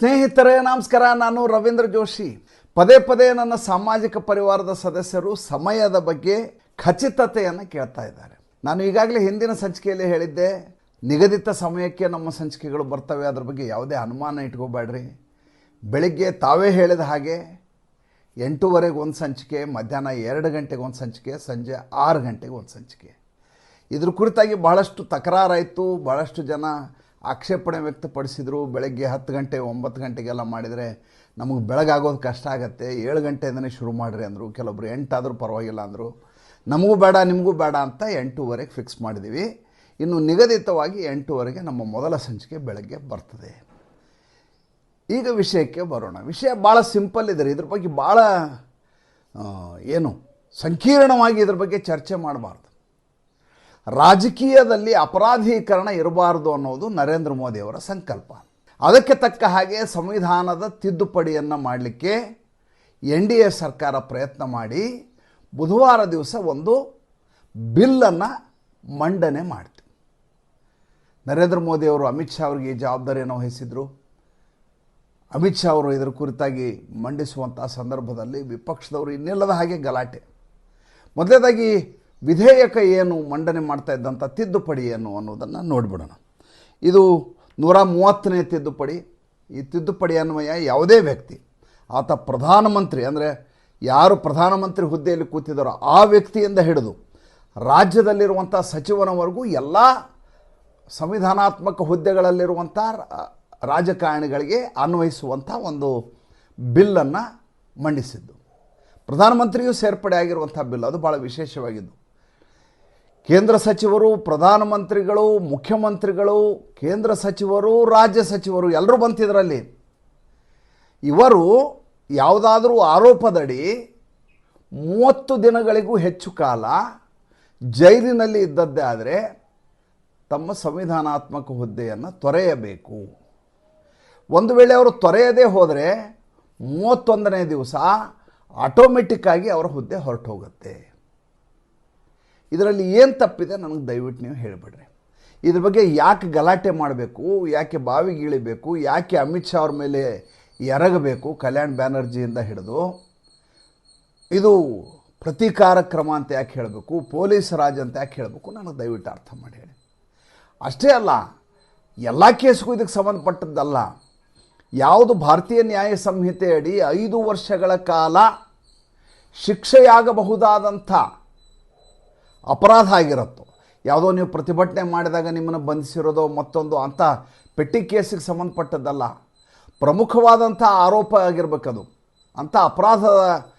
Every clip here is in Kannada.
ಸ್ನೇಹಿತರೇ, ನಮಸ್ಕಾರ. ನಾನು ರವೀಂದ್ರ ಜೋಶಿ. ಪದೇ ಪದೇ ನನ್ನ ಸಾಮಾಜಿಕ ಪರಿವಾರದ ಸದಸ್ಯರು ಸಮಯದ ಬಗ್ಗೆ ಖಚಿತತೆಯನ್ನು ಕೇಳ್ತಾ ಇದ್ದಾರೆ. ನಾನು ಈಗಾಗಲೇ ಹಿಂದಿನ ಸಂಚಿಕೆಯಲ್ಲಿ ಹೇಳಿದ್ದೆ, ನಿಗದಿತ ಸಮಯಕ್ಕೆ ನಮ್ಮ ಸಂಚಿಕೆಗಳು ಬರ್ತವೆ. ಅದ್ರ ಬಗ್ಗೆ ಯಾವುದೇ ಅನುಮಾನ ಇಟ್ಕೋಬೇಡ್ರಿ. ಬೆಳಿಗ್ಗೆ ತಾವೇ ಹೇಳಿದ ಹಾಗೆ ಎಂಟೂವರೆಗೆ ಒಂದು ಸಂಚಿಕೆ, ಮಧ್ಯಾಹ್ನ ಎರಡು ಗಂಟೆಗೆ ಒಂದು ಸಂಚಿಕೆ, ಸಂಜೆ ಆರು ಗಂಟೆಗೆ ಒಂದು ಸಂಚಿಕೆ. ಇದ್ರ ಕುರಿತಾಗಿ ಬಹಳಷ್ಟು ತಕರಾರಾಯಿತು. ಭಾಳಷ್ಟು ಜನ ಆಕ್ಷೇಪಣೆ ವ್ಯಕ್ತಪಡಿಸಿದರು. ಬೆಳಗ್ಗೆ ಹತ್ತು ಗಂಟೆ, ಒಂಬತ್ತು ಗಂಟೆಗೆಲ್ಲ ಮಾಡಿದರೆ ನಮಗೆ ಬೆಳಗಾಗೋದು ಕಷ್ಟ ಆಗುತ್ತೆ. ಏಳು ಗಂಟೆಯಿಂದನೇ ಶುರು ಮಾಡಿರಿ ಅಂದರು. ಕೆಲವೊಬ್ರು ಎಂಟಾದರೂ ಪರವಾಗಿಲ್ಲ ಅಂದರು. ನಮಗೂ ಬೇಡ, ನಿಮಗೂ ಬೇಡ ಅಂತ ಎಂಟೂವರೆಗೆ ಫಿಕ್ಸ್ ಮಾಡಿದ್ದೀವಿ ಇನ್ನು ನಿಗದಿತವಾಗಿ ಎಂಟೂವರೆಗೆ ನಮ್ಮ ಮೊದಲ ಸಂಚಿಕೆ ಬೆಳಗ್ಗೆ ಬರ್ತದೆ. ಈಗ ವಿಷಯಕ್ಕೆ ಬರೋಣ. ವಿಷಯ ಭಾಳ ಸಿಂಪಲ್ ಇದೆ ಇದ್ರ ಬಗ್ಗೆ ಭಾಳ ಏನು ಸಂಕೀರ್ಣವಾಗಿ ಇದ್ರ ಬಗ್ಗೆ ಚರ್ಚೆ ಮಾಡಬಾರ್ದು. ರಾಜಕೀಯದಲ್ಲಿ ಅಪರಾಧೀಕರಣ ಇರಬಾರದು ಅನ್ನೋದು ನರೇಂದ್ರ ಮೋದಿಯವರ ಸಂಕಲ್ಪ. ಅದಕ್ಕೆ ತಕ್ಕ ಹಾಗೆ ಸಂವಿಧಾನದ ತಿದ್ದುಪಡಿಯನ್ನು ಮಾಡಲಿಕ್ಕೆ ಎನ್ ಡಿ ಎ ಸರ್ಕಾರ ಪ್ರಯತ್ನ ಮಾಡಿ, ಬುಧವಾರ ದಿವಸ ಒಂದು ಬಿಲ್ಲನ್ನು ಮಂಡನೆ ಮಾಡ್ತು. ನರೇಂದ್ರ ಮೋದಿಯವರು ಅಮಿತ್ ಶಾ ಅವರಿಗೆ ಜವಾಬ್ದಾರಿಯನ್ನು ವಹಿಸಿದರು. ಅಮಿತ್ ಶಾ ಅವರು ಇದರ ಕುರಿತಾಗಿ ಮಂಡಿಸುವಂಥ ಸಂದರ್ಭದಲ್ಲಿ ವಿಪಕ್ಷದವರು ಇನ್ನಿಲ್ಲದ ಹಾಗೆ ಗಲಾಟೆ. ಮೊದಲನೇದಾಗಿ ವಿಧೇಯಕ ಏನು ಮಂಡನೆ ಮಾಡ್ತಾ ಇದ್ದಂಥ ತಿದ್ದುಪಡಿ ಏನು ಅನ್ನೋದನ್ನು ನೋಡಿಬಿಡೋಣ. ಇದು ನೂರ ಮೂವತ್ತನೇ ತಿದ್ದುಪಡಿ. ಈ ತಿದ್ದುಪಡಿ ಅನ್ವಯ ಯಾವುದೇ ವ್ಯಕ್ತಿ, ಆತ ಪ್ರಧಾನಮಂತ್ರಿ ಅಂದರೆ ಯಾರು ಪ್ರಧಾನಮಂತ್ರಿ ಹುದ್ದೆಯಲ್ಲಿ ಕೂತಿದ್ದಾರೋ ಆ ವ್ಯಕ್ತಿಯಿಂದ ಹಿಡಿದು ರಾಜ್ಯದಲ್ಲಿರುವಂಥ ಸಚಿವನವರೆಗೂ ಎಲ್ಲ ಸಂವಿಧಾನಾತ್ಮಕ ಹುದ್ದೆಗಳಲ್ಲಿರುವಂಥ ರಾಜಕಾರಣಿಗಳಿಗೆ ಅನ್ವಯಿಸುವಂಥ ಒಂದು ಬಿಲ್ಲನ್ನು ಮಂಡಿಸಿದ್ದು. ಪ್ರಧಾನಮಂತ್ರಿಯೂ ಸೇರ್ಪಡೆ ಆಗಿರುವಂಥ ಬಿಲ್, ಅದು ಭಾಳ ವಿಶೇಷವಾಗಿದ್ದು. ಕೇಂದ್ರ ಸಚಿವರು, ಪ್ರಧಾನಮಂತ್ರಿಗಳು, ಮುಖ್ಯಮಂತ್ರಿಗಳು, ಕೇಂದ್ರ ಸಚಿವರು, ರಾಜ್ಯ ಸಚಿವರು ಎಲ್ಲರೂ ಬಂತಿದ್ರಲ್ಲಿ. ಇವರು ಯಾವುದಾದ್ರೂ ಆರೋಪದಡಿ ಮೂವತ್ತು ದಿನಗಳಿಗೂ ಹೆಚ್ಚು ಕಾಲ ಜೈಲಿನಲ್ಲಿ ಇದ್ದದ್ದೇ ಆದರೆ ತಮ್ಮ ಸಂವಿಧಾನಾತ್ಮಕ ಹುದ್ದೆಯನ್ನು ತೊರೆಯಬೇಕು. ಒಂದು ವೇಳೆ ಅವರು ತೊರೆಯದೇ ಹೋದರೆ ಮೂವತ್ತೊಂದನೇ ದಿವಸ ಆಟೋಮೆಟಿಕ್ಕಾಗಿ ಅವರ ಹುದ್ದೆ ಹೊರಟು ಹೋಗುತ್ತೆ ಇದರಲ್ಲಿ ಏನು ತಪ್ಪಿದೆ ನನಗೆ ದಯವಿಟ್ಟು ನೀವು ಹೇಳಿಬಿಡ್ರಿ. ಇದ್ರ ಬಗ್ಗೆ ಯಾಕೆ ಗಲಾಟೆ ಮಾಡಬೇಕು, ಯಾಕೆ ಬಾವಿಗೆ ಇಳಿಬೇಕು, ಯಾಕೆ ಅಮಿತ್ ಶಾ ಅವ್ರ ಮೇಲೆ ಎರಗಬೇಕು ಕಲ್ಯಾಣ್ ಬ್ಯಾನರ್ಜಿಯಿಂದ ಹಿಡಿದು. ಇದು ಪ್ರತೀಕಾರ ಕ್ರಮ ಅಂತ ಯಾಕೆ ಹೇಳಬೇಕು, ಪೊಲೀಸ್ ರಾಜ್ ಅಂತ ಯಾಕೆ ಹೇಳಬೇಕು ನನಗೆ ದಯವಿಟ್ಟು ಅರ್ಥ ಮಾಡಿ ಹೇಳಿ. ಅಷ್ಟೇ ಅಲ್ಲ, ಎಲ್ಲ ಕೇಸ್ಗೂ ಇದಕ್ಕೆ ಸಂಬಂಧಪಟ್ಟದ್ದಲ್ಲ. ಯಾವುದು ಭಾರತೀಯ ನ್ಯಾಯ ಸಂಹಿತೆಯಡಿ ಐದು ವರ್ಷಗಳ ಕಾಲ ಶಿಕ್ಷೆಯಾಗಬಹುದಾದಂಥ ಅಪರಾಧ ಆಗಿರುತ್ತೋ. ಯಾವುದೋ ನೀವು ಪ್ರತಿಭಟನೆ ಮಾಡಿದಾಗ ನಿಮ್ಮನ್ನು ಬಂಧಿಸಿರೋದು ಮತ್ತೊಂದು ಅಂಥ ಪೆಟ್ಟಿ ಕೇಸಿಗೆ ಸಂಬಂಧಪಟ್ಟದ್ದಲ್ಲ. ಪ್ರಮುಖವಾದಂಥ ಆರೋಪ ಆಗಿರಬೇಕದು. ಅಂಥ ಅಪರಾಧದ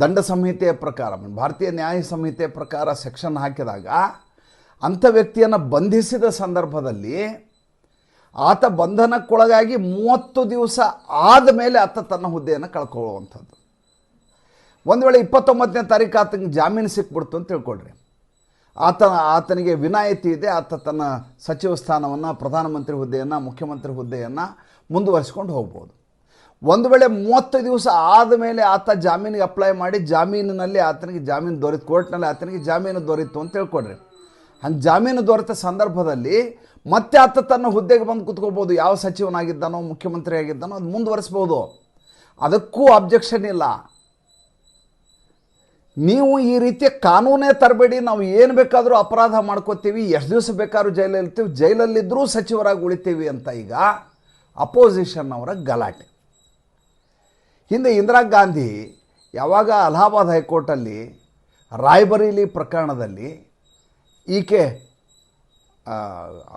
ದಂಡ ಸಂಹಿತೆಯ ಪ್ರಕಾರ, ಭಾರತೀಯ ನ್ಯಾಯ ಸಂಹಿತೆಯ ಪ್ರಕಾರ ಸೆಕ್ಷನ್ ಹಾಕಿದಾಗ ಅಂಥ ವ್ಯಕ್ತಿಯನ್ನು ಬಂಧಿಸಿದ ಸಂದರ್ಭದಲ್ಲಿ ಆತ ಬಂಧನಕ್ಕೊಳಗಾಗಿ ಮೂವತ್ತು ದಿವಸ ಆದ ಮೇಲೆ ಆತ ತನ್ನ ಹುದ್ದೆಯನ್ನು ಕಳ್ಕೊಳ್ಳುವಂಥದ್ದು. ಒಂದು ವೇಳೆ ಇಪ್ಪತ್ತೊಂಬತ್ತನೇ ತಾರೀಕು ಆತನಿಗೆ ಜಾಮೀನು ಸಿಕ್ಬಿಡ್ತು ಅಂತ ತಿಳ್ಕೊಳ್ರಿ. ಆತ ಆತನಿಗೆ ವಿನಾಯಿತಿ ಇದೆ, ಆತ ತನ್ನ ಸಚಿವ ಸ್ಥಾನವನ್ನು, ಪ್ರಧಾನಮಂತ್ರಿ ಹುದ್ದೆಯನ್ನು, ಮುಖ್ಯಮಂತ್ರಿ ಹುದ್ದೆಯನ್ನು ಮುಂದುವರಿಸ್ಕೊಂಡು ಹೋಗ್ಬೋದು. ಒಂದು ವೇಳೆ ಮೂವತ್ತು ದಿವಸ ಆದ ಮೇಲೆ ಆತ ಜಾಮೀನಿಗೆ ಅಪ್ಲೈ ಮಾಡಿ, ಜಾಮೀನಿನಲ್ಲಿ ಆತನಿಗೆ ಜಾಮೀನು ದೊರೆತು, ಕೋರ್ಟ್ನಲ್ಲಿ ಆತನಿಗೆ ಜಾಮೀನು ದೊರೆತು ಅಂತ ತಿಳ್ಕೊಡ್ರಿ ಹಂಗೆ ಜಾಮೀನು ದೊರೆತ ಸಂದರ್ಭದಲ್ಲಿ ಮತ್ತೆ ಆತ ತನ್ನ ಹುದ್ದೆಗೆ ಬಂದು ಕುತ್ಕೋಬೋದು ಯಾವ ಸಚಿವನಾಗಿದ್ದಾನೋ ಮುಖ್ಯಮಂತ್ರಿ ಆಗಿದ್ದಾನೋ ಅದು ಮುಂದುವರಿಸ್ಬೋದು. ಅದಕ್ಕೂ ಅಬ್ಜೆಕ್ಷನ್ ಇಲ್ಲ. ನೀವು ಈ ರೀತಿಯ ಕಾನೂನೇ ತರಬೇಡಿ, ನಾವು ಏನು ಬೇಕಾದರೂ ಅಪರಾಧ ಮಾಡ್ಕೋತೀವಿ, ಎಷ್ಟು ದಿವಸ ಬೇಕಾದ್ರೂ ಜೈಲಲ್ಲಿ ಇರ್ತೀವಿ ಜೈಲಲ್ಲಿದ್ದರೂ ಸಚಿವರಾಗಿ ಉಳಿತೀವಿ ಅಂತ ಈಗ ಅಪೋಸಿಷನ್ ಅವರ ಗಲಾಟೆ. ಹಿಂದೆ ಇಂದಿರಾ ಗಾಂಧಿ ಯಾವಾಗ ಅಲಹಾಬಾದ್ ಹೈಕೋರ್ಟಲ್ಲಿ ರಾಯ್ಬರೇಲಿ ಪ್ರಕರಣದಲ್ಲಿ ಈಕೆ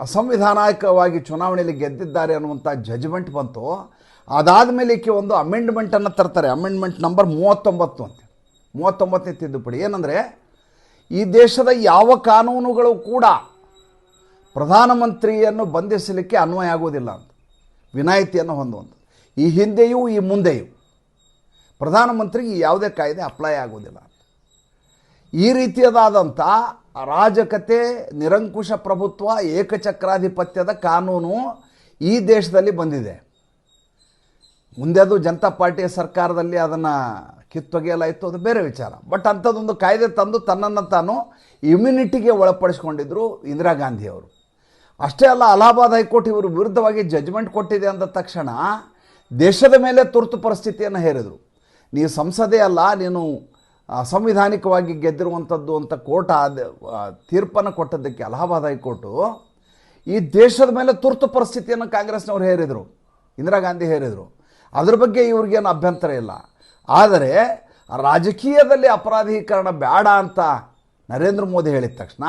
ಅಸಂವಿಧಾನಿಕವಾಗಿ ಚುನಾವಣೆಯಲ್ಲಿ ಗೆದ್ದಿದ್ದಾರೆ ಅನ್ನುವಂಥ ಜಜ್ಮೆಂಟ್ ಬಂತು. ಅದಾದ ಮೇಲೆ ಈಕೆ ಒಂದು ಅಮೆಂಡ್ಮೆಂಟನ್ನು ತರ್ತಾರೆ. ಅಮೆಂಡ್ಮೆಂಟ್ ನಂಬರ್ ಮೂವತ್ತೊಂಬತ್ತು ಅಂತ. ಮೂವತ್ತೊಂಬತ್ತನೇ ತಿದ್ದುಪಡಿ. ಏನಂದರೆ, ಈ ದೇಶದ ಯಾವ ಕಾನೂನುಗಳು ಕೂಡ ಪ್ರಧಾನಮಂತ್ರಿಯನ್ನು ಬಂಧಿಸಲಿಕ್ಕೆ ಅನ್ವಯ ಆಗುವುದಿಲ್ಲ ಅಂತ, ವಿನಾಯಿತಿಯನ್ನು ಹೊಂದುವಂಥ ಈ ಹಿಂದೆಯೂ, ಈ ಮುಂದೆಯೂ ಪ್ರಧಾನಮಂತ್ರಿಗೆ ಯಾವುದೇ ಕಾಯ್ದೆ ಅಪ್ಲೈ ಆಗೋದಿಲ್ಲ ಅಂತ. ಈ ರೀತಿಯದಾದಂಥ ಅರಾಜಕತೆ, ನಿರಂಕುಶ ಪ್ರಭುತ್ವ, ಏಕಚಕ್ರಾಧಿಪತ್ಯದ ಕಾನೂನು ಈ ದೇಶದಲ್ಲಿ ಬಂದಿದೆ. ಮುಂದೆ ಅದು ಜನತಾ ಪಾರ್ಟಿಯ ಸರ್ಕಾರದಲ್ಲಿ ಅದನ್ನು ಕಿತ್ತೊಗೆಯಲಾಯಿತು ಅದು ಬೇರೆ ವಿಚಾರ. ಬಟ್ ಅಂಥದ್ದೊಂದು ಕಾಯ್ದೆ ತಂದು ತನ್ನನ್ನು ತಾನು ಇಮ್ಯುನಿಟಿಗೆ ಒಳಪಡಿಸ್ಕೊಂಡಿದ್ರು ಇಂದಿರಾ ಗಾಂಧಿಯವರು ಅಷ್ಟೇ ಅಲ್ಲ, ಅಲಹಾಬಾದ್ ಹೈಕೋರ್ಟ್ ಇವರು ವಿರುದ್ಧವಾಗಿ ಜಜ್ಮೆಂಟ್ ಕೊಟ್ಟಿದೆ ಅಂದ ತಕ್ಷಣ ದೇಶದ ಮೇಲೆ ತುರ್ತು ಪರಿಸ್ಥಿತಿಯನ್ನು ಹೇರಿದರು. ನೀವು ಸಂಸದೆ ಅಲ್ಲ, ನೀನು ಸಂವಿಧಾನಿಕವಾಗಿ ಗೆದ್ದಿರುವಂಥದ್ದು ಅಂತ ಕೋರ್ಟ್ ಆದ ತೀರ್ಪನ್ನು ಕೊಟ್ಟದ್ದಕ್ಕೆ ಅಲಹಾಬಾದ್ ಹೈಕೋರ್ಟು ಈ ದೇಶದ ಮೇಲೆ ತುರ್ತು ಪರಿಸ್ಥಿತಿಯನ್ನು ಕಾಂಗ್ರೆಸ್ನವ್ರು ಹೇರಿದರು. ಇಂದಿರಾ ಗಾಂಧಿ ಹೇರಿದರು. ಅದ್ರ ಬಗ್ಗೆ ಇವ್ರಿಗೇನು ಅಭ್ಯಂತರ ಇಲ್ಲ. ಆದರೆ ರಾಜಕೀಯದಲ್ಲಿ ಅಪರಾಧೀಕರಣ ಬೇಡ ಅಂತ ನರೇಂದ್ರ ಮೋದಿ ಹೇಳಿದ ತಕ್ಷಣ,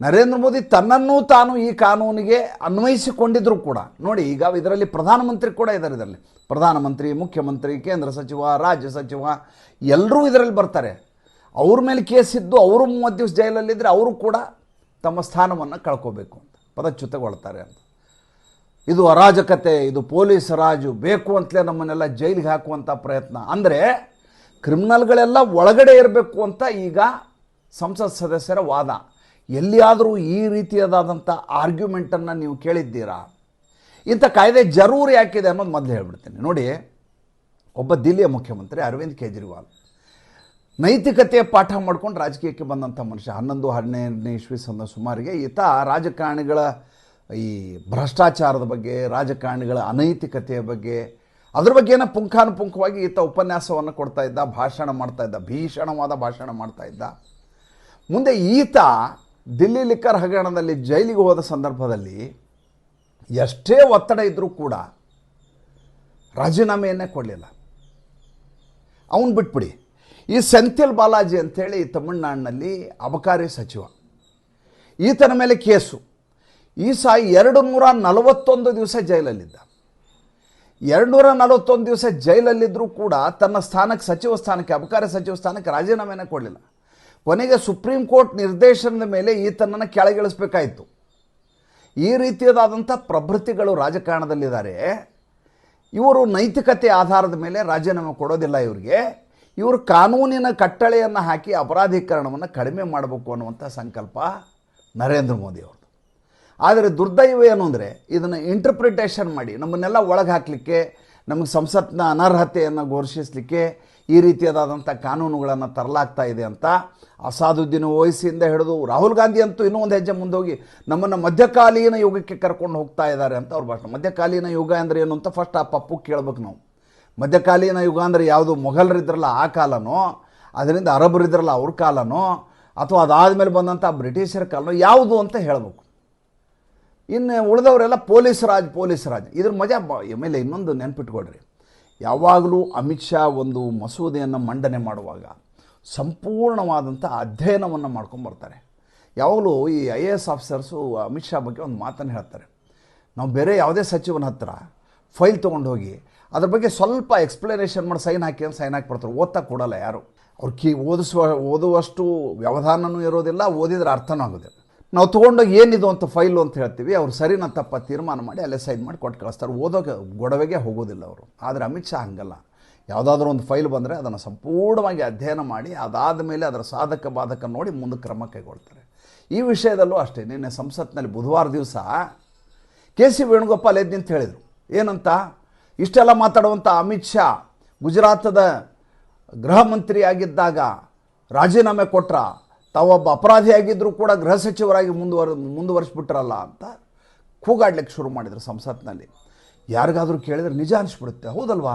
ನರೇಂದ್ರ ಮೋದಿ ತನ್ನನ್ನು ತಾನು ಈ ಕಾನೂನಿಗೆ ಅನ್ವಯಿಸಿಕೊಂಡಿದ್ರು ಕೂಡ. ನೋಡಿ, ಈಗ ಇದರಲ್ಲಿ ಪ್ರಧಾನಮಂತ್ರಿ ಕೂಡ ಇದ್ದಾರೆ ಇದರಲ್ಲಿ. ಪ್ರಧಾನಮಂತ್ರಿ, ಮುಖ್ಯಮಂತ್ರಿ, ಕೇಂದ್ರ ಸಚಿವ, ರಾಜ್ಯ ಸಚಿವ, ಎಲ್ಲರೂ ಇದರಲ್ಲಿ ಬರ್ತಾರೆ. ಅವ್ರ ಮೇಲೆ ಕೇಸ್ ಇದ್ದು ಅವರು ಮೂವತ್ತು ದಿವಸ ಜೈಲಲ್ಲಿದ್ದರೆ ಅವರು ಕೂಡ ತಮ್ಮ ಸ್ಥಾನವನ್ನು ಕಳ್ಕೋಬೇಕು ಅಂತ, ಪದಚ್ಯುತಗೊಳ್ತಾರೆ ಅಂತ. ಇದು ಅರಾಜಕತೆ, ಇದು ಪೊಲೀಸ್ ರಾಜು, ಬೇಕು ಅಂತಲೇ ನಮ್ಮನ್ನೆಲ್ಲ ಜೈಲಿಗೆ ಹಾಕುವಂಥ ಪ್ರಯತ್ನ. ಅಂದರೆ ಕ್ರಿಮಿನಲ್ಗಳೆಲ್ಲ ಒಳಗಡೆ ಇರಬೇಕು ಅಂತ ಈಗ ಸಂಸತ್ ಸದಸ್ಯರ ವಾದ. ಎಲ್ಲಿಯಾದರೂ ಈ ರೀತಿಯಾದಂಥ ಆರ್ಗ್ಯುಮೆಂಟನ್ನು ನೀವು ಕೇಳಿದ್ದೀರಾ? ಇಂಥ ಕಾಯ್ದೆ ಜರೂರು ಯಾಕಿದೆ ಅನ್ನೋದು ಮೊದಲು ಹೇಳ್ಬಿಡ್ತೀನಿ. ನೋಡಿ, ಒಬ್ಬ ದಿಲ್ಲಿಯ ಮುಖ್ಯಮಂತ್ರಿ ಅರವಿಂದ್ ಕೇಜ್ರಿವಾಲ್. ನೈತಿಕತೆಯ ಪಾಠ ಮಾಡ್ಕೊಂಡು ರಾಜಕೀಯಕ್ಕೆ ಬಂದಂಥ ಮನುಷ್ಯ, ಹನ್ನೊಂದು, ಹನ್ನೆರಡನೇ ಇಸ್ವಿ ಸಂದ ಸುಮಾರಿಗೆ ಈತ ರಾಜಕಾರಣಿಗಳ ಈ ಭ್ರಷ್ಟಾಚಾರದ ಬಗ್ಗೆ, ರಾಜಕಾರಣಿಗಳ ಅನೈತಿಕತೆಯ ಬಗ್ಗೆ, ಅದ್ರ ಬಗ್ಗೆನ ಪುಂಖಾನುಪುಂಖವಾಗಿ ಈತ ಉಪನ್ಯಾಸವನ್ನು ಕೊಡ್ತಾ ಇದ್ದ, ಭಾಷಣ ಮಾಡ್ತಾ ಇದ್ದ, ಭೀಷಣವಾದ ಭಾಷಣ ಮಾಡ್ತಾ ಇದ್ದ. ಮುಂದೆ ಈತ ದಿಲ್ಲಿ ಲಿಕ್ಕರ್ ಹಗರಣದಲ್ಲಿ ಜೈಲಿಗೆ ಹೋದ ಸಂದರ್ಭದಲ್ಲಿ ಎಷ್ಟೇ ಒತ್ತಡ ಇದ್ದರೂ ಕೂಡ ರಾಜೀನಾಮೆಯನ್ನೇ ಕೊಡಲಿಲ್ಲ. ಅವನು ಬಿಟ್ಬಿಡಿ. ಈ ಸೆಂಥಿಲ್ ಬಾಲಾಜಿ ಅಂಥೇಳಿ ತಮಿಳುನಾಡಿನಲ್ಲಿ ಅಬಕಾರಿ ಸಚಿವ. ಈತನ ಮೇಲೆ ಕೇಸು. ಈ ಸಾಯಿ ಎರಡು ನೂರ ನಲವತ್ತೊಂದು ದಿವಸ ಜೈಲಲ್ಲಿದ್ದ. ಎರಡು ನೂರ ನಲವತ್ತೊಂದು ದಿವಸ ಜೈಲಲ್ಲಿದ್ದರೂ ಕೂಡ ತನ್ನ ಸ್ಥಾನಕ್ಕೆ, ಸಚಿವ ಸ್ಥಾನಕ್ಕೆ, ಅಬಕಾರಿ ಸಚಿವ ಸ್ಥಾನಕ್ಕೆ ರಾಜೀನಾಮೆನೇ ಕೊಡಲಿಲ್ಲ. ಕೊನೆಗೆ ಸುಪ್ರೀಂ ಕೋರ್ಟ್ ನಿರ್ದೇಶನದ ಮೇಲೆ ಈತನನ್ನು ಕೆಳಗಿಳಿಸ್ಬೇಕಾಯಿತು. ಈ ರೀತಿಯದಾದಂಥ ಪ್ರಭೃತಿಗಳು ರಾಜಕಾರಣದಲ್ಲಿದ್ದಾರೆ. ಇವರು ನೈತಿಕತೆ ಆಧಾರದ ಮೇಲೆ ರಾಜೀನಾಮೆ ಕೊಡೋದಿಲ್ಲ ಇವರಿಗೆ. ಇವರು ಕಾನೂನಿನ ಕಟ್ಟಳೆಯನ್ನು ಹಾಕಿ ಅಪರಾಧೀಕರಣವನ್ನು ಕಡಿಮೆ ಮಾಡಬೇಕು ಅನ್ನುವಂಥ ಸಂಕಲ್ಪ ನರೇಂದ್ರ ಮೋದಿ ಅವ್ರದ್ದು ಆದರೆ ದುರ್ದೈವ ಏನು ಅಂದರೆ ಇದನ್ನು ಇಂಟರ್ಪ್ರಿಟೇಷನ್ ಮಾಡಿ, ನಮ್ಮನ್ನೆಲ್ಲ ಒಳಗೆ ಹಾಕಲಿಕ್ಕೆ, ನಮಗೆ ಸಂಸತ್ನ ಅನರ್ಹತೆಯನ್ನು ಘೋಷಿಸಲಿಕ್ಕೆ ಈ ರೀತಿಯಾದಂಥ ಕಾನೂನುಗಳನ್ನು ತರಲಾಗ್ತಾ ಇದೆ ಅಂತ ಅಸಾದುದ್ದೀನ್ ಓವೈಸಿಯಿಂದ ಹಿಡಿದು ರಾಹುಲ್ ಗಾಂಧಿ ಅಂತೂ ಇನ್ನೂ ಒಂದು ಹೆಜ್ಜೆ ಮುಂದೋಗಿ ನಮ್ಮನ್ನು ಮಧ್ಯಕಾಲೀನ ಯುಗಕ್ಕೆ ಕರ್ಕೊಂಡು ಹೋಗ್ತಾ ಇದ್ದಾರೆ ಅಂತ ಅವ್ರ ಭಾಷಣ. ಮಧ್ಯಕಾಲೀನ ಯುಗ ಅಂದರೆ ಏನು ಅಂತ ಫಸ್ಟ್ ಆ ಪಪ್ಪು ಕೇಳ್ಬೇಕು ನಾವು. ಮಧ್ಯಕಾಲೀನ ಯುಗ ಅಂದರೆ ಯಾವುದು ಮೊಘಲರಿದ್ರಲ್ಲ ಆ ಕಾಲನೋ, ಅದರಿಂದ ಅರಬರಿದ್ರಲ್ಲ ಅವ್ರ ಕಾಲನೋ, ಅಥವಾ ಅದಾದಮೇಲೆ ಬಂದಂಥ ಬ್ರಿಟಿಷರ ಕಾಲನೋ ಯಾವುದು ಅಂತ ಹೇಳಬೇಕು. ಇನ್ನು ಉಳಿದವರೆಲ್ಲ ಪೊಲೀಸ್ ರಾಜ್ ಪೊಲೀಸ್ ರಾಜ್. ಇದ್ರ ಮಜಾ ಬ ಇನ್ನೊಂದು ನೆನ್ಪಿಟ್ಕೊಡ್ರಿ ಯಾವಾಗಲೂ ಅಮಿತ್ ಶಾ ಒಂದು ಮಸೂದೆಯನ್ನು ಮಂಡನೆ ಮಾಡುವಾಗ ಸಂಪೂರ್ಣವಾದಂಥ ಅಧ್ಯಯನವನ್ನು ಮಾಡ್ಕೊಂಬರ್ತಾರೆ ಯಾವಾಗಲೂ ಈ I A S officers Amit Shah ಬಗ್ಗೆ ಒಂದು ಮಾತನ್ನು ಹೇಳ್ತಾರೆ. ನಾವು ಬೇರೆ ಯಾವುದೇ ಸಚಿವನ ಹತ್ರ ಫೈಲ್ ತೊಗೊಂಡು ಹೋಗಿ ಅದ್ರ ಬಗ್ಗೆ ಸ್ವಲ್ಪ ಎಕ್ಸ್ಪ್ಲನೇಷನ್ ಮಾಡಿ ಸೈನ್ ಹಾಕಿ ಅಂತ ಸೈನ್ ಹಾಕಿಬಿಡ್ತಾರೆ. ಓದ್ತಾ ಕೊಡಲ್ಲ ಯಾರು. ಅವ್ರು ಕೀ, ಓದಿಸುವ, ಓದುವಷ್ಟು ವ್ಯವಧಾನನೂ ಇರೋದಿಲ್ಲ, ಓದಿದ್ರೆ ಅರ್ಥನೂ ಆಗೋದಿಲ್ಲ. ನಾವು ತೊಗೊಂಡೋಗಿ ಏನಿದು ಅಂತ ಫೈಲು ಅಂತ ಹೇಳ್ತೀವಿ, ಅವ್ರು ಸರಿನ ತಪ್ಪ ತೀರ್ಮಾನ ಮಾಡಿ ಅಲ್ಲೇ ಸೈನ್ ಮಾಡಿ ಕೊಟ್ಟು ಕಳಿಸ್ತಾರೆ. ಓದೋಕೆ ಗೊಡವೆಗೆ ಹೋಗೋದಿಲ್ಲ ಅವರು. ಆದರೆ ಅಮಿತ್ ಶಾ ಹಂಗಲ್ಲ. ಯಾವುದಾದ್ರೂ ಒಂದು ಫೈಲ್ ಬಂದರೆ ಅದನ್ನು ಸಂಪೂರ್ಣವಾಗಿ ಅಧ್ಯಯನ ಮಾಡಿ, ಅದಾದ ಮೇಲೆ ಅದರ ಸಾಧಕ ಬಾಧಕ ನೋಡಿ ಮುಂದೆ ಕ್ರಮ ಕೈಗೊಳ್ತಾರೆ. ಈ ವಿಷಯದಲ್ಲೂ ಅಷ್ಟೇ, ನಿನ್ನೆ ಸಂಸತ್ನಲ್ಲಿ ಬುಧವಾರ ದಿವಸ ಕೆ ಸಿ ವೇಣುಗೋಪಾಲ್ ಎದ್ದು ಅಂತ ಹೇಳಿದರು. ಏನಂತ? ಇಷ್ಟೆಲ್ಲ ಮಾತಾಡುವಂಥ ಅಮಿತ್ ಶಾ ಗುಜರಾತದ ಗೃಹ ಮಂತ್ರಿಯಾಗಿದ್ದಾಗ ರಾಜೀನಾಮೆ ಕೊಟ್ರ ತಾವೊಬ್ಬ ಅಪರಾಧಿಯಾಗಿದ್ದರೂ ಕೂಡ ಗೃಹ ಸಚಿವರಾಗಿ ಮುಂದುವರ್, ಮುಂದುವರಿಸ್ಬಿಟ್ರಲ್ಲ ಅಂತ ಕೂಗಾಡ್ಲಿಕ್ಕೆ ಶುರು ಮಾಡಿದರು ಸಂಸತ್ನಲ್ಲಿ. ಯಾರಿಗಾದರೂ ಕೇಳಿದ್ರೆ ನಿಜ ಅನಿಸ್ಬಿಡುತ್ತೆ. ಹೌದಲ್ವಾ?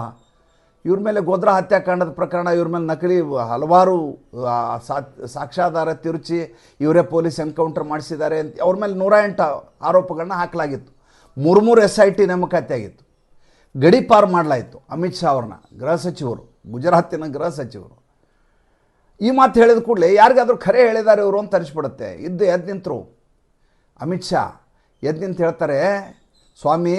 ಇವ್ರ ಮೇಲೆ ಗೋದ್ರ ಹತ್ಯಾಕಾಂಡದ ಪ್ರಕರಣ, ಇವ್ರ ಮೇಲೆ ನಕಲಿ ಹಲವಾರು ಸಾಕ್ಷ್ಯಾಧಾರ ತಿರುಚಿ ಇವರೇ ಪೊಲೀಸ್ ಎನ್ಕೌಂಟರ್ ಮಾಡಿಸಿದ್ದಾರೆ ಅಂತ ಅವ್ರ ಮೇಲೆ ನೂರ ಎಂಟು ಆರೋಪಗಳನ್ನ ಹಾಕಲಾಗಿತ್ತು. ಮೂರು ಮೂರು ಎಸ್ ಐ ಟಿ ನೇಮಕಾತಿ ಆಗಿತ್ತು ಗಡಿ ಪಾರು ಮಾಡಲಾಯಿತು ಅಮಿತ್ ಶಾ ಅವ್ರನ್ನ, ಗೃಹ ಸಚಿವರು, ಗುಜರಾತಿನ ಗೃಹ ಸಚಿವರು. ಈ ಮಾತು ಹೇಳಿದ ಕೂಡಲೇ ಯಾರಿಗಾದರೂ ಖರೆ ಹೇಳಿದ್ದಾರೆ ಇವರು ಅಂತ ಅನಿಸ್ಬಿಡುತ್ತೆ. ಇದ್ದು ಎದ್ದು ನಿಂತರು. ಅಮಿತ್ ಶಾ ಎದ್ದು ನಿಂತು ಹೇಳ್ತಾರೆ, ಸ್ವಾಮಿ,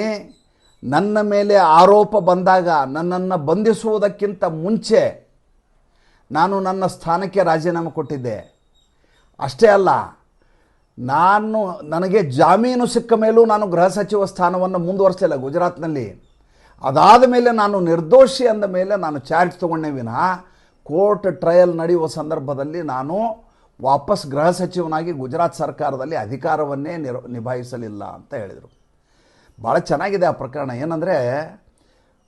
ನನ್ನ ಮೇಲೆ ಆರೋಪ ಬಂದಾಗ ನನ್ನನ್ನು ಬಂಧಿಸುವುದಕ್ಕಿಂತ ಮುಂಚೆ ನಾನು ನನ್ನ ಸ್ಥಾನಕ್ಕೆ ರಾಜೀನಾಮೆ ಕೊಟ್ಟಿದ್ದೆ. ಅಷ್ಟೇ ಅಲ್ಲ, ನಾನು, ನನಗೆ ಜಾಮೀನು ಸಿಕ್ಕ ಮೇಲೂ ನಾನು ಗೃಹ ಸಚಿವ ಸ್ಥಾನವನ್ನು ಮುಂದುವರಿಸಲಿಲ್ಲ ಗುಜರಾತ್ನಲ್ಲಿ. ಅದಾದ ಮೇಲೆ ನಾನು ನಿರ್ದೋಷಿ ಅಂದ ಮೇಲೆ ನಾನು ಚಾರ್ಜ್ ತೊಗೊಂಡೆ ವಿನಃ ಕೋರ್ಟ್ ಟ್ರಯಲ್ ನಡೆಯುವ ಸಂದರ್ಭದಲ್ಲಿ ನಾನು ವಾಪಸ್ ಗೃಹ ಸಚಿವನಾಗಿ ಗುಜರಾತ್ ಸರ್ಕಾರದಲ್ಲಿ ಅಧಿಕಾರವನ್ನೇ ನಿರ್, ನಿಭಾಯಿಸಲಿಲ್ಲ ಅಂತ ಹೇಳಿದರು. ಭಾಳ ಚೆನ್ನಾಗಿದೆ ಆ ಪ್ರಕರಣ. ಏನಂದರೆ,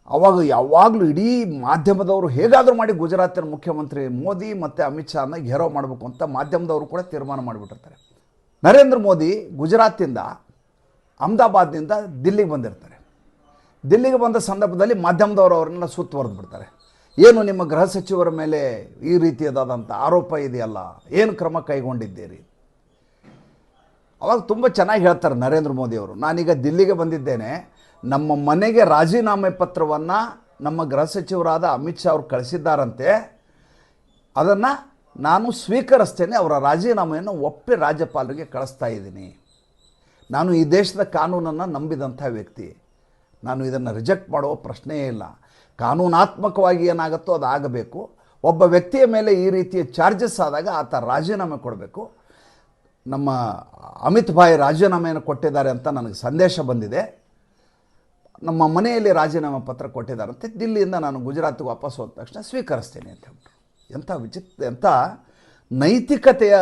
ಅವಾಗ ಯಾವಾಗಲೂ ಇಡೀ ಮಾಧ್ಯಮದವರು ಹೇಗಾದರೂ ಮಾಡಿ ಗುಜರಾತಿನ ಮುಖ್ಯಮಂತ್ರಿ ಮೋದಿ ಮತ್ತು ಅಮಿತ್ ಶಾನ ಘೇರಾವ್ ಮಾಡಬೇಕು ಅಂತ ಮಾಧ್ಯಮದವರು ಕೂಡ ತೀರ್ಮಾನ ಮಾಡಿಬಿಟ್ಟಿರ್ತಾರೆ. ನರೇಂದ್ರ ಮೋದಿ ಗುಜರಾತಿಂದ, ಅಹಮದಾಬಾದ್ನಿಂದ ದಿಲ್ಲಿಗೆ ಬಂದಿರ್ತಾರೆ. ದಿಲ್ಲಿಗೆ ಬಂದ ಸಂದರ್ಭದಲ್ಲಿ ಮಾಧ್ಯಮದವರು ಅವರನ್ನೆಲ್ಲ ಸುತ್ತುವರೆದು ಬಿಡ್ತಾರೆ. ಏನು ನಿಮ್ಮ ಗೃಹ ಸಚಿವರ ಮೇಲೆ ಈ ರೀತಿಯದಾದಂಥ ಆರೋಪ ಇದೆಯಲ್ಲ? ಏನು ಕ್ರಮ ಕೈಗೊಂಡಿದ್ದೀರಿ? ಅವಾಗ ತುಂಬ ಚೆನ್ನಾಗಿ ಹೇಳ್ತಾರೆ ನರೇಂದ್ರ ಮೋದಿಯವರು ನಾನೀಗ ದಿಲ್ಲಿಗೆ ಬಂದಿದ್ದೇನೆ. ನಮ್ಮ ಮನೆಗೆ ರಾಜೀನಾಮೆ ಪತ್ರವನ್ನು ನಮ್ಮ ಗೃಹ ಸಚಿವರಾದ ಅಮಿತ್ ಶಾ ಅವರು ಕಳಿಸಿದ್ದಾರಂತೆ. ಅದನ್ನು ನಾನು ಸ್ವೀಕರಿಸ್ತೇನೆ. ಅವರ ರಾಜೀನಾಮೆಯನ್ನು ಒಪ್ಪಿ ರಾಜ್ಯಪಾಲರಿಗೆ ಕಳಿಸ್ತಾ ಇದ್ದೀನಿ. ನಾನು ಈ ದೇಶದ ಕಾನೂನನ್ನು ನಂಬಿದಂಥ ವ್ಯಕ್ತಿ. ನಾನು ಇದನ್ನು ರಿಜೆಕ್ಟ್ ಮಾಡುವ ಪ್ರಶ್ನೆಯೇ ಇಲ್ಲ. ಕಾನೂನಾತ್ಮಕವಾಗಿ ಏನಾಗುತ್ತೋ ಅದು ಆಗಬೇಕು ಒಬ್ಬ ವ್ಯಕ್ತಿಯ ಮೇಲೆ ಈ ರೀತಿಯ ಚಾರ್ಜಸ್ ಆದಾಗ ಆತ ರಾಜೀನಾಮೆ ಕೊಡಬೇಕು. ನಮ್ಮ ಅಮಿತ್ ಭಾಯ್ ರಾಜೀನಾಮೆಯನ್ನು ಕೊಟ್ಟಿದ್ದಾರೆ ಅಂತ ನನಗೆ ಸಂದೇಶ ಬಂದಿದೆ. ನಮ್ಮ ಮನೆಯಲ್ಲಿ ರಾಜೀನಾಮೆ ಪತ್ರ ಕೊಟ್ಟಿದ್ದಾರೆ ಅಂತ ದಿಲ್ಲಿಯಿಂದ ನಾನು ಗುಜರಾತ್ಗೆ ವಾಪಸ್ ಹೋದ ತಕ್ಷಣ ಸ್ವೀಕರಿಸ್ತೇನೆ ಅಂತ ಹೇಳ್ಬಿಟ್ಟು. ಎಂಥ ವಿಚಿತ್ರ, ಎಂಥ ನೈತಿಕತೆಯ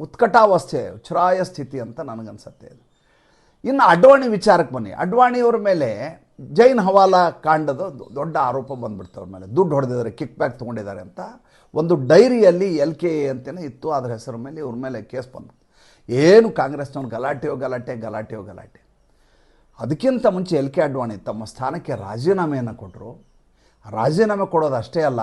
ಉತ್ಕಟಾವಸ್ಥೆ ಚುರಾಯ ಸ್ಥಿತಿ ಅಂತ ನನಗನ್ಸತ್ತೆ ಇದು. ಇನ್ನು ಅಡ್ವಾಣಿ ವಿಚಾರಕ್ಕೆ ಬನ್ನಿ. ಅಡ್ವಾಣಿಯವ್ರ ಮೇಲೆ ಜೈನ್ ಹವಾಲಾ ಕಾಂಡದ ದೊಡ್ಡ ಆರೋಪ ಬಂದ್ಬಿಡ್ತು ಅವ್ರ ಮೇಲೆ. ದುಡ್ಡು ಹೊಡೆದಿದ್ದಾರೆ, ಕಿಕ್ ಬ್ಯಾಕ್ ತೊಗೊಂಡಿದ್ದಾರೆ ಅಂತ. ಒಂದು ಡೈರಿಯಲ್ಲಿ ಎಲ್ ಕೆ ಎ ಅಂತಲೇ ಇತ್ತು ಅದರ ಹೆಸರು ಮೇಲೆ ಇವ್ರ ಮೇಲೆ ಕೇಸ್ ಬಂತು ಏನು ಕಾಂಗ್ರೆಸ್ನವ್ರು ಗಲಾಟೆಯೋ ಗಲಾಟೆ ಗಲಾಟೆಯೋ ಗಲಾಟೆ. ಅದಕ್ಕಿಂತ ಮುಂಚೆ ಎಲ್ ಕೆ ಅಡ್ವಾಣಿ ತಮ್ಮ ಸ್ಥಾನಕ್ಕೆ ರಾಜೀನಾಮೆಯನ್ನು ಕೊಟ್ಟರು ರಾಜೀನಾಮೆ ಕೊಡೋದು ಅಷ್ಟೇ ಅಲ್ಲ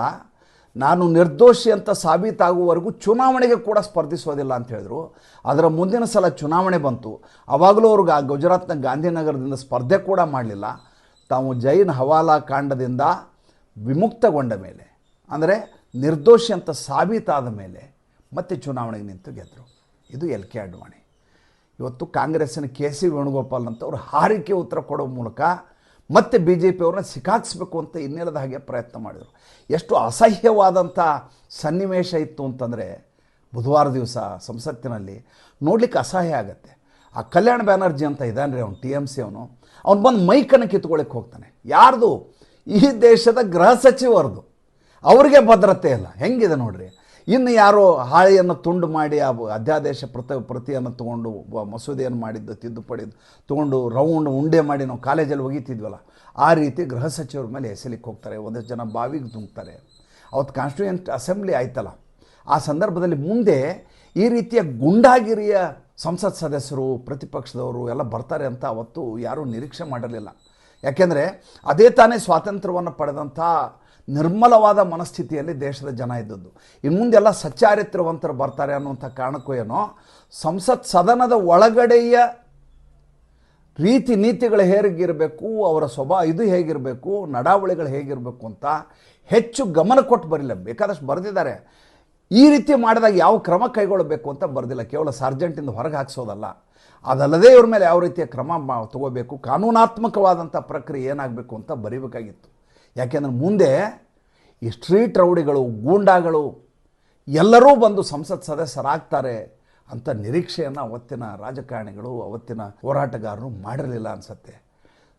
ನಾನು ನಿರ್ದೋಷಿ ಅಂತ ಸಾಬೀತಾಗುವವರೆಗೂ ಚುನಾವಣೆಗೆ ಕೂಡ ಸ್ಪರ್ಧಿಸೋದಿಲ್ಲ ಅಂತ ಹೇಳಿದ್ರು. ಅದರ ಮುಂದಿನ ಸಲ ಚುನಾವಣೆ ಬಂತು. ಆವಾಗಲೂ ಅವ್ರಿಗೆ ಆ ಗುಜರಾತ್ನ ಗಾಂಧಿನಗರದಿಂದ ಸ್ಪರ್ಧೆ ಕೂಡ ಮಾಡಲಿಲ್ಲ. ತಾವು ಜೈನ್ ಹವಾಲಾ ಕಾಂಡದಿಂದ ವಿಮುಕ್ತಗೊಂಡ ಮೇಲೆ, ಅಂದರೆ ನಿರ್ದೋಷಿ ಅಂತ ಸಾಬೀತಾದ ಮೇಲೆ ಮತ್ತೆ ಚುನಾವಣೆಗೆ ನಿಂತು ಗೆದ್ದರು ಇದು ಎಲ್ ಕೆ ಅಡ್ವಾಣಿ. ಇವತ್ತು ಕಾಂಗ್ರೆಸ್ಸಿನ ಕೆ ಸಿ ವೇಣುಗೋಪಾಲ್ ಅಂತವ್ರು ಹಾರಿಕೆ ಉತ್ತರ ಕೊಡೋ ಮೂಲಕ ಮತ್ತೆ ಬಿ ಜೆ ಪಿಯವ್ರನ್ನ ಸಿಕ್ಕಾಕ್ಸ್ಬೇಕು ಅಂತ ಇನ್ನೆಲ್ಲದ ಹಾಗೆ ಪ್ರಯತ್ನ ಮಾಡಿದರು. ಎಷ್ಟು ಅಸಹ್ಯವಾದಂಥ ಸನ್ನಿವೇಶ ಇತ್ತು ಅಂತಂದರೆ ಬುಧವಾರ ದಿವಸ ಸಂಸತ್ತಿನಲ್ಲಿ ನೋಡ್ಲಿಕ್ಕೆ ಅಸಹ್ಯ ಆಗುತ್ತೆ. ಆ ಕಲ್ಯಾಣ ಬ್ಯಾನರ್ಜಿ ಅಂತ ಇದ್ದಾನೆ ರೀ ಅವ್ನು, ಟಿ ಎಂ ಸಿ ಅವನು. ಅವ್ನು ಬಂದು ಮೈಕನ್ನು ಕಿತ್ಕೊಳ್ಳಿಕ್ಕೆ ಹೋಗ್ತಾನೆ. ಯಾರ್ದು? ಈ ದೇಶದ ಗೃಹ ಸಚಿವರದು. ಅವರಿಗೆ ಭದ್ರತೆ ಇಲ್ಲ. ಹೆಂಗಿದೆ ನೋಡ್ರಿ? ಇನ್ನು ಯಾರೋ ಹಾಳೆಯನ್ನು ತುಂಡು ಮಾಡಿ ಆ ಅಧ್ಯಾದೇಶ ಪ್ರತಿ ಪ್ರತಿಯನ್ನು ತೊಗೊಂಡು ಮಸೂದೆಯನ್ನು ಮಾಡಿದ್ದು, ತಿದ್ದುಪಡಿ ತೊಗೊಂಡು ರೌಂಡ್ ಉಂಡೆ ಮಾಡಿ ನಾವು ಕಾಲೇಜಲ್ಲಿ ಒಗಿತಿದ್ವಲ್ಲ, ಆ ರೀತಿ ಗೃಹ ಸಚಿವರ ಮೇಲೆ ಎಸಲಿಕ್ಕೆ ಹೋಗ್ತಾರೆ. ಒಂದಷ್ಟು ಜನ ಬಾವಿಗೆ ತುಂಬ್ತಾರೆ ಅವತ್ತು ಕಾನ್ಸ್ಟಿಟ್ಯೂಯೆಂಟ್ ಅಸೆಂಬ್ಲಿ ಆಯ್ತಲ್ಲ, ಆ ಸಂದರ್ಭದಲ್ಲಿ ಮುಂದೆ ಈ ರೀತಿಯ ಗುಂಡಾಗಿರಿಯ ಸಂಸತ್ ಸದಸ್ಯರು, ಪ್ರತಿಪಕ್ಷದವರು ಎಲ್ಲ ಬರ್ತಾರೆ ಅಂತ ಅವತ್ತು ಯಾರೂ ನಿರೀಕ್ಷೆ ಮಾಡಿರಲಿಲ್ಲ. ಯಾಕೆಂದರೆ ಅದೇ ತಾನೇ ಸ್ವಾತಂತ್ರ್ಯವನ್ನು ಪಡೆದಂಥ ನಿರ್ಮಲವಾದ ಮನಸ್ಥಿತಿಯಲ್ಲಿ ದೇಶದ ಜನ ಇದ್ದದ್ದು. ಇನ್ನು ಮುಂದೆಲ್ಲ ಸಚ್ಚಾರಿತ್ರವಂತರು ಬರ್ತಾರೆ ಅನ್ನುವಂಥ ಕಾರಣಕ್ಕೂ ಏನೋ, ಸಂಸತ್ ಸದನದ ಒಳಗಡೆಯ ರೀತಿ ನೀತಿಗಳು ಹೇಗಿರಬೇಕು, ಅವರ ಸ್ವಭಾವ ಇದು ಹೇಗಿರಬೇಕು, ನಡಾವಳಿಗಳು ಹೇಗಿರಬೇಕು ಅಂತ ಹೆಚ್ಚು ಗಮನ ಕೊಟ್ಟು ಬರಲಿಲ್ಲ ಬೇಕಾದಷ್ಟು ಬರೆದಿದ್ದಾರೆ. ಈ ರೀತಿ ಮಾಡಿದಾಗ ಯಾವ ಕ್ರಮ ಕೈಗೊಳ್ಳಬೇಕು ಅಂತ ಬರೆದಿಲ್ಲ. ಕೇವಲ ಸಾರ್ಜೆಂಟಿಂದ ಹೊರಗೆ ಹಾಕ್ಸೋದಲ್ಲ. ಅದಲ್ಲದೆ ಇವ್ರ ಮೇಲೆ ಯಾವ ರೀತಿಯ ಕ್ರಮ ತಗೋಬೇಕು, ಕಾನೂನಾತ್ಮಕವಾದಂಥ ಪ್ರಕ್ರಿಯೆ ಏನಾಗಬೇಕು ಅಂತ ಬರೀಬೇಕಾಗಿತ್ತು. ಯಾಕೆಂದ್ರೆ ಮುಂದೆ ಈ ಸ್ಟ್ರೀಟ್ ರೌಡಿಗಳು, ಗೂಂಡಾಗಳು ಎಲ್ಲರೂ ಬಂದು ಸಂಸತ್ ಸದಸ್ಯರಾಗ್ತಾರೆ ಅಂತ ನಿರೀಕ್ಷೆಯನ್ನು ಅವತ್ತಿನ ರಾಜಕಾರಣಿಗಳು, ಅವತ್ತಿನ ಹೋರಾಟಗಾರರು ಮಾಡಿರಲಿಲ್ಲ ಅನಿಸತ್ತೆ.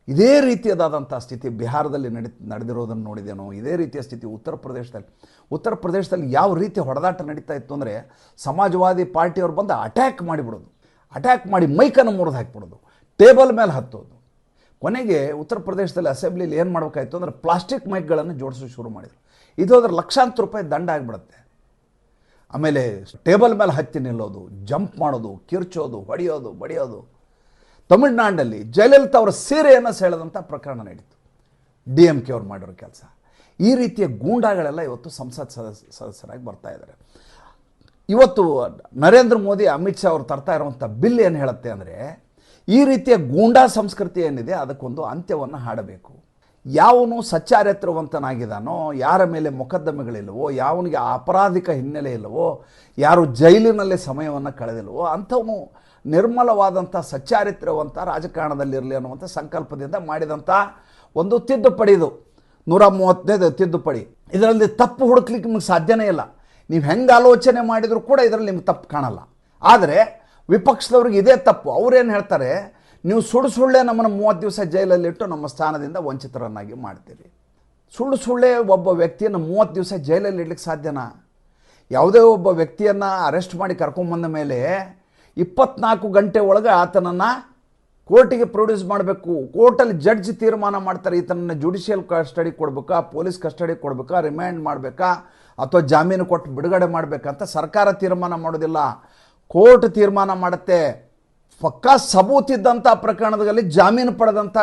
ಇದೇ ರೀತಿಯದಾದಂಥ ಸ್ಥಿತಿ ಬಿಹಾರದಲ್ಲಿ ನಡಿ, ನಡೆದಿರೋದನ್ನು ನೋಡಿದೇನೋ ಇದೇ ರೀತಿಯ ಸ್ಥಿತಿ ಉತ್ತರ ಪ್ರದೇಶದಲ್ಲಿ. ಉತ್ತರ ಪ್ರದೇಶದಲ್ಲಿ ಯಾವ ರೀತಿ ಹೊಡೆದಾಟ ನಡೀತಾ ಇತ್ತು ಅಂದರೆ ಸಮಾಜವಾದಿ ಪಾರ್ಟಿಯವರು ಬಂದು ಅಟ್ಯಾಕ್ ಮಾಡಿಬಿಡೋದು. ಅಟ್ಯಾಕ್ ಮಾಡಿ ಮೈಕನ್ನು ಮುರಿದು ಹಾಕಿಬಿಡೋದು. ಟೇಬಲ್ ಮೇಲೆ ಹತ್ತೋದು. ಕೊನೆಗೆ ಉತ್ತರ ಪ್ರದೇಶದಲ್ಲಿ ಅಸೆಂಬ್ಲಿಲಿ ಏನು ಮಾಡಬೇಕಾಯ್ತು ಅಂದರೆ ಪ್ಲಾಸ್ಟಿಕ್ ಮೈಕ್ಗಳನ್ನು ಜೋಡಿಸೋಕೆ ಶುರು ಮಾಡಿದರು. ಇದು ಅದರ ಲಕ್ಷಾಂತರ ರೂಪಾಯಿ ದಂಡ ಆಗಿಬಿಡುತ್ತೆ. ಆಮೇಲೆ ಟೇಬಲ್ ಮೇಲೆ ಹತ್ತಿ ನಿಲ್ಲೋದು, ಜಂಪ್ ಮಾಡೋದು, ಕಿರ್ಚೋದು, ಹೊಡೆಯೋದು, ಬಡಿಯೋದು. ತಮಿಳ್ನಾಡಲ್ಲಿ ಜಯಲಲಿತಾ ಅವರ ಸೀರೆಯನ್ನು ಸೆಳೆದಂಥ ಪ್ರಕರಣ ನಡೀತು. ಡಿ ಎಂ ಕೆ ಅವ್ರು ಮಾಡಿರೋ ಕೆಲಸ. ಈ ರೀತಿಯ ಗೂಂಡಾಗಳೆಲ್ಲ ಇವತ್ತು ಸಂಸತ್ ಸದಸ್ಯ ಸದಸ್ಯರಾಗಿ ಬರ್ತಾ ಇದ್ದಾರೆ. ಇವತ್ತು ನರೇಂದ್ರ ಮೋದಿ, ಅಮಿತ್ ಶಾ ಅವರು ತರ್ತಾ ಇರುವಂಥ ಬಿಲ್ ಏನು ಹೇಳುತ್ತೆ ಅಂದರೆ ಈ ರೀತಿಯ ಗೂಂಡಾ ಸಂಸ್ಕೃತಿ ಏನಿದೆ, ಅದಕ್ಕೊಂದು ಅಂತ್ಯವನ್ನು ಹಾಡಬೇಕು. ಯಾವನು ಸಚ್ಚಾರಿತ್ರವಂತನಾಗಿದ್ದಾನೋ, ಯಾರ ಮೇಲೆ ಮೊಕದ್ದಮೆಗಳಿಲ್ಲವೋ, ಯಾವನಿಗೆ ಅಪರಾಧಿಕ ಹಿನ್ನೆಲೆ ಇಲ್ಲವೋ, ಯಾರು ಜೈಲಿನಲ್ಲಿ ಸಮಯವನ್ನು ಕಳೆದಿಲ್ಲವೋ, ಅಂಥವನು ನಿರ್ಮಲವಾದಂಥ ಸಚ್ಚಾರಿತ್ರವಂತ ರಾಜಕಾರಣದಲ್ಲಿರಲಿ ಅನ್ನುವಂಥ ಸಂಕಲ್ಪದಿಂದ ಮಾಡಿದಂಥ ಒಂದು ತಿದ್ದುಪಡಿ ಇದು. ನೂರ ಮೂವತ್ತನೇದು ತಿದ್ದುಪಡಿ. ಇದರಲ್ಲಿ ತಪ್ಪು ಹುಡುಕ್ಲಿಕ್ಕೆ ನಿಮಗೆ ಸಾಧ್ಯನೇ ಇಲ್ಲ. ನೀವು ಹೆಂಗೆ ಆಲೋಚನೆ ಮಾಡಿದರೂ ಕೂಡ ಇದರಲ್ಲಿ ನಿಮ್ಗೆ ತಪ್ಪು ಕಾಣಲ್ಲ. ಆದರೆ ವಿಪಕ್ಷದವ್ರಿಗೆ ಇದೇ ತಪ್ಪು. ಅವ್ರೇನು ಹೇಳ್ತಾರೆ? ನೀವು ಸುಳ್ಳು ಸುಳ್ಳೆ ನಮ್ಮನ್ನು ಮೂವತ್ತು ದಿವಸ ಜೈಲಲ್ಲಿಟ್ಟು ನಮ್ಮ ಸ್ಥಾನದಿಂದ ವಂಚಿತರನ್ನಾಗಿ ಮಾಡ್ತೀರಿ. ಸುಳ್ಳು ಸುಳ್ಳೆ ಒಬ್ಬ ವ್ಯಕ್ತಿಯನ್ನು ಮೂವತ್ತು ದಿವಸ ಜೈಲಲ್ಲಿ ಇಡ್ಲಿಕ್ಕೆ ಸಾಧ್ಯನಾ? ಯಾವುದೇ ಒಬ್ಬ ವ್ಯಕ್ತಿಯನ್ನು ಅರೆಸ್ಟ್ ಮಾಡಿ ಕರ್ಕೊಂಬಂದ ಮೇಲೆ ಇಪ್ಪತ್ನಾಲ್ಕು ಗಂಟೆ ಒಳಗೆ ಆತನನ್ನು ಕೋರ್ಟಿಗೆ ಪ್ರೊಡ್ಯೂಸ್ ಮಾಡಬೇಕು. ಕೋರ್ಟಲ್ಲಿ ಜಡ್ಜ್ ತೀರ್ಮಾನ ಮಾಡ್ತಾರೆ. ಈತನನ್ನು ಜುಡಿಷಿಯಲ್ ಕಸ್ಟಡಿ ಕೊಡಬೇಕಾ? ಪೊಲೀಸ್ ಕಸ್ಟಡಿ ಕೊಡಬೇಕಾ? ರಿಮ್ಯಾಂಡ್ ಮಾಡಬೇಕಾ? ಅಥವಾ ಜಾಮೀನು ಕೊಟ್ಟು ಬಿಡುಗಡೆ ಮಾಡಬೇಕಂತ ಸರ್ಕಾರ ತೀರ್ಮಾನ ಮಾಡೋದಿಲ್ಲ. ಕೋರ್ಟ್ ತೀರ್ಮಾನ ಮಾಡುತ್ತೆ. ಪಕ್ಕಾ ಸಬೂತಿದ್ದಂಥ ಪ್ರಕರಣದಲ್ಲಿ ಜಾಮೀನು ಪಡೆದಂಥ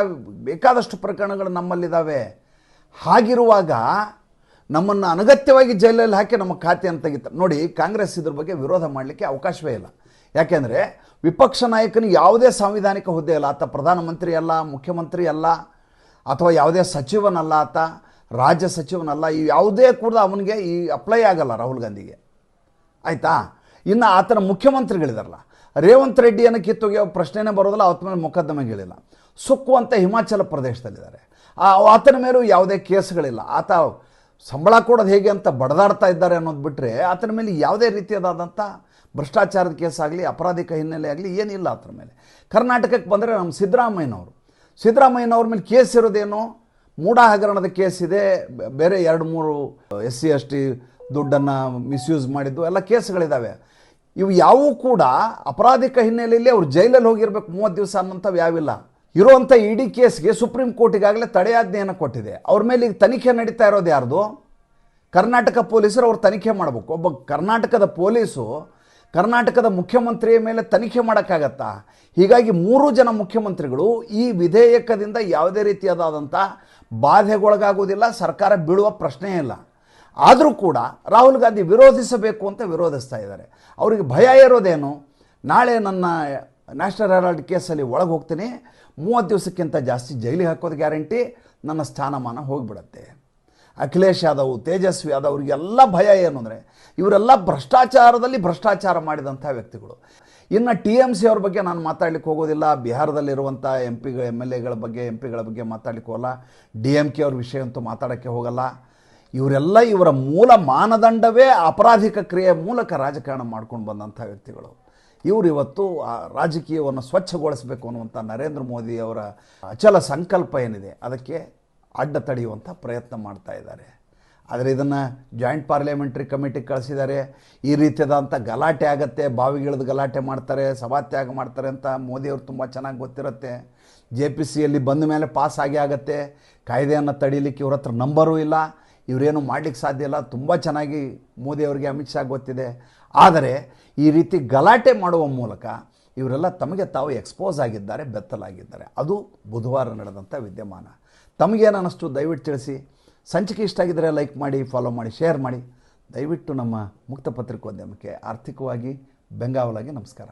ಬೇಕಾದಷ್ಟು ಪ್ರಕರಣಗಳು ನಮ್ಮಲ್ಲಿದ್ದಾವೆ ಹಾಗಿರುವಾಗ ನಮ್ಮನ್ನು ಅನಗತ್ಯವಾಗಿ ಜೈಲಲ್ಲಿ ಹಾಕಿ ನಮ್ಮ ಖಾತೆಯನ್ನು ತೆಗಿತಾರೆ. ನೋಡಿ, ಕಾಂಗ್ರೆಸ್ ಇದ್ರ ಬಗ್ಗೆ ವಿರೋಧ ಮಾಡಲಿಕ್ಕೆ ಅವಕಾಶವೇ ಇಲ್ಲ. ಯಾಕೆಂದರೆ ವಿಪಕ್ಷ ನಾಯಕನ ಯಾವುದೇ ಸಾಂವಿಧಾನಿಕ ಹುದ್ದೆ ಇಲ್ಲ. ಆತ ಪ್ರಧಾನಮಂತ್ರಿ ಅಲ್ಲ, ಮುಖ್ಯಮಂತ್ರಿ ಅಲ್ಲ, ಅಥವಾ ಯಾವುದೇ ಸಚಿವನಲ್ಲ ಆತ, ರಾಜ್ಯ ಸಚಿವನಲ್ಲ, ಈ ಯಾವುದೇ ಕೂಡ ಅವನಿಗೆ ಈ ಅಪ್ಲೈ ಆಗಲ್ಲ ರಾಹುಲ್ ಗಾಂಧಿಗೆ. ಆಯಿತಾ? ಇನ್ನು ಆತನ ಮುಖ್ಯಮಂತ್ರಿಗಳಿದಾರಲ್ಲ, ರೇವಂತ್ ರೆಡ್ಡಿಯನ್ನು ಕಿತ್ತೊಗೆಯೋ ಪ್ರಶ್ನೆನೇ ಬರೋದಿಲ್ಲ, ಅವತ್ತ ಮೇಲೆ ಮೊಕದ್ದಮೆಗಳಿಲ್ಲ ಸುಕ್ಕು ಅಂತ ಹಿಮಾಚಲ ಪ್ರದೇಶದಲ್ಲಿದ್ದಾರೆ. ಆತನ ಮೇಲೂ ಯಾವುದೇ ಕೇಸ್ಗಳಿಲ್ಲ. ಆತ ಸಂಬಳ ಕೊಡೋದು ಹೇಗೆ ಅಂತ ಬಡದಾಡ್ತಾ ಇದ್ದಾರೆ ಅನ್ನೋದು ಬಿಟ್ಟರೆ ಆತನ ಮೇಲೆ ಯಾವುದೇ ರೀತಿಯಾದಂಥ ಭ್ರಷ್ಟಾಚಾರದ ಕೇಸ್ ಆಗಲಿ ಅಪರಾಧಿಕ ಹಿನ್ನೆಲೆ ಆಗಲಿ ಏನಿಲ್ಲ ಆತನ ಮೇಲೆ. ಕರ್ನಾಟಕಕ್ಕೆ ಬಂದರೆ ನಮ್ಮ ಸಿದ್ದರಾಮಯ್ಯನವರು. ಸಿದ್ದರಾಮಯ್ಯನವ್ರ ಮೇಲೆ ಕೇಸ್ ಇರೋದೇನು? ಮೂಢ ಹಗರಣದ ಕೇಸ್ ಇದೆ. ಬೇರೆ ಎರಡು ಮೂರು ಎಸ್ ಸಿ, ಎಸ್ ಟಿ ದುಡ್ಡನ್ನು ಮಿಸ್ಯೂಸ್ ಮಾಡಿದ್ದು ಎಲ್ಲ ಕೇಸ್ಗಳಿದ್ದಾವೆ. ಇವು ಯಾವೂ ಕೂಡ ಅಪರಾಧಿಕ ಹಿನ್ನೆಲೆಯಲ್ಲಿ ಅವ್ರು ಜೈಲಲ್ಲಿ ಹೋಗಿರ್ಬೇಕು, ಮೂವತ್ತು ದಿವಸ ಅನ್ನೋಂಥವು ಯಾವಿಲ್ಲ. ಇರುವಂಥ ಇಡೀ ಕೇಸ್ಗೆ ಸುಪ್ರೀಂ ಕೋರ್ಟಿಗಾಗಲೇ ತಡೆಯಾಜ್ಞೆಯನ್ನು ಕೊಟ್ಟಿದೆ. ಅವ್ರ ಮೇಲೆ ಈಗ ತನಿಖೆ ನಡೀತಾ ಇರೋದು ಯಾರ್ದು? ಕರ್ನಾಟಕ ಪೊಲೀಸರು ಅವ್ರು ತನಿಖೆ ಮಾಡಬೇಕು. ಒಬ್ಬ ಕರ್ನಾಟಕದ ಪೊಲೀಸು ಕರ್ನಾಟಕದ ಮುಖ್ಯಮಂತ್ರಿಯ ಮೇಲೆ ತನಿಖೆ ಮಾಡೋಕ್ಕಾಗತ್ತಾ? ಹೀಗಾಗಿ ಮೂರು ಜನ ಮುಖ್ಯಮಂತ್ರಿಗಳು ಈ ವಿಧೇಯಕದಿಂದ ಯಾವುದೇ ರೀತಿಯಾದಂಥ ಬಾಧೆಗೊಳಗಾಗುವುದಿಲ್ಲ, ಸರ್ಕಾರ ಬೀಳುವ ಪ್ರಶ್ನೆಯೇ ಇಲ್ಲ. ಆದರೂ ಕೂಡ ರಾಹುಲ್ ಗಾಂಧಿ ವಿರೋಧಿಸಬೇಕು ಅಂತ ವಿರೋಧಿಸ್ತಾ ಇದ್ದಾರೆ. ಅವರಿಗೆ ಭಯ ಇರೋದೇನು? ನಾಳೆ ನನ್ನ ನ್ಯಾಷನಲ್ ಹೆರಾಲ್ಡ್ ಕೇಸಲ್ಲಿ ಒಳಗೆ ಹೋಗ್ತೀನಿ. ಮೂವತ್ತು ದಿವಸಕ್ಕಿಂತ ಜಾಸ್ತಿ ಜೈಲಿಗೆ ಹಾಕೋದು ಗ್ಯಾರಂಟಿ. ನನ್ನ ಸ್ಥಾನಮಾನ ಹೋಗಿಬಿಡತ್ತೆ. ಅಖಿಲೇಶ್ ಯಾದವ್, ತೇಜಸ್ವಿ ಯಾದವ್ ಅವರಿಗೆಲ್ಲ ಭಯ ಏನು ಅಂದರೆ, ಇವರೆಲ್ಲ ಭ್ರಷ್ಟಾಚಾರದಲ್ಲಿ ಭ್ರಷ್ಟಾಚಾರ ಮಾಡಿದಂಥ ವ್ಯಕ್ತಿಗಳು. ಇನ್ನು ಟಿ ಎಂ ಸಿ ಅವ್ರ ಬಗ್ಗೆ ನಾನು ಮಾತಾಡ್ಲಿಕ್ಕೆ ಹೋಗೋದಿಲ್ಲ. ಬಿಹಾರದಲ್ಲಿರುವಂಥ ಎಂ ಪಿಗಳು ಎಂ ಎಲ್ ಎಗಳ ಬಗ್ಗೆ, ಎಂ ಪಿಗಳ ಬಗ್ಗೆ ಮಾತಾಡ್ಲಿಕ್ಕೆ ಹೋಗಲ್ಲ. ಡಿ ಎಂ ಕೆ ಅವ್ರ ವಿಷಯ ಅಂತೂ ಮಾತಾಡೋಕ್ಕೆ ಹೋಗಲ್ಲ. ಇವರೆಲ್ಲ ಇವರ ಮೂಲ ಮಾನದಂಡವೇ ಅಪರಾಧಿಕ ಕ್ರಿಯೆ ಮೂಲಕ ರಾಜಕಾರಣ ಮಾಡ್ಕೊಂಡು ಬಂದಂಥ ವ್ಯಕ್ತಿಗಳು. ಇವರು ಇವತ್ತು ಆ ರಾಜಕೀಯವನ್ನು ಸ್ವಚ್ಛಗೊಳಿಸಬೇಕು ಅನ್ನುವಂಥ ನರೇಂದ್ರ ಮೋದಿ ಅವರ ಅಚಲ ಸಂಕಲ್ಪ ಏನಿದೆ, ಅದಕ್ಕೆ ಅಡ್ಡ ತಡೆಯುವಂಥ ಪ್ರಯತ್ನ ಮಾಡ್ತಾ ಇದ್ದಾರೆ. ಆದರೆ ಇದನ್ನು ಜಾಯಿಂಟ್ ಪಾರ್ಲಿಮೆಂಟ್ರಿ ಕಮಿಟಿಗೆ ಕಳಿಸಿದ್ದಾರೆ. ಈ ರೀತಿಯಾದಂಥ ಗಲಾಟೆ ಆಗತ್ತೆ, ಬಾವಿಗಿಳಿದು ಗಲಾಟೆ ಮಾಡ್ತಾರೆ ಸಭಾತ್ಯಾಗ ಮಾಡ್ತಾರೆ ಅಂತ ಮೋದಿಯವರು ತುಂಬ ಚೆನ್ನಾಗಿ ಗೊತ್ತಿರುತ್ತೆ. ಜೆ ಪಿ ಸಿಯಲ್ಲಿ ಬಂದ ಮೇಲೆ ಪಾಸ್ ಆಗಿ ಆಗತ್ತೆ. ಕಾಯ್ದೆಯನ್ನು ತಡೀಲಿಕ್ಕೆ ಇವ್ರ ಹತ್ರ ನಂಬರೂ ಇಲ್ಲ. ಇವರೇನು ಮಾಡಲಿಕ್ಕೆ ಸಾಧ್ಯ ಇಲ್ಲ. ತುಂಬ ಚೆನ್ನಾಗಿ ಮೋದಿಯವರಿಗೆ ಅಮಿತ್ ಶಾ ಗೊತ್ತಿದೆ. ಆದರೆ ಈ ರೀತಿ ಗಲಾಟೆ ಮಾಡುವ ಮೂಲಕ ಇವರೆಲ್ಲ ತಮಗೆ ತಾವು ಎಕ್ಸ್ಪೋಸ್ ಆಗಿದ್ದಾರೆ, ಬೆತ್ತಲಾಗಿದ್ದಾರೆ. ಅದು ಬುಧವಾರ ನಡೆದಂಥ ವಿದ್ಯಮಾನ. ತಮಗೇನು ಅನ್ನಿಸ್ತು? ದಯವಿಟ್ಟು ತಿಳಿಸಿ. ಸಂಚಿಕೆ ಇಷ್ಟ ಆಗಿದ್ದರೆ ಲೈಕ್ ಮಾಡಿ, ಫಾಲೋ ಮಾಡಿ, ಶೇರ್ ಮಾಡಿ. ದಯವಿಟ್ಟು ನಮ್ಮ ಮುಕ್ತ ಪತ್ರಿಕೋದ್ಯಮಕ್ಕೆ ಆರ್ಥಿಕವಾಗಿ ಬೆಂಗಾವಲಾಗಿ ನಮಸ್ಕಾರ.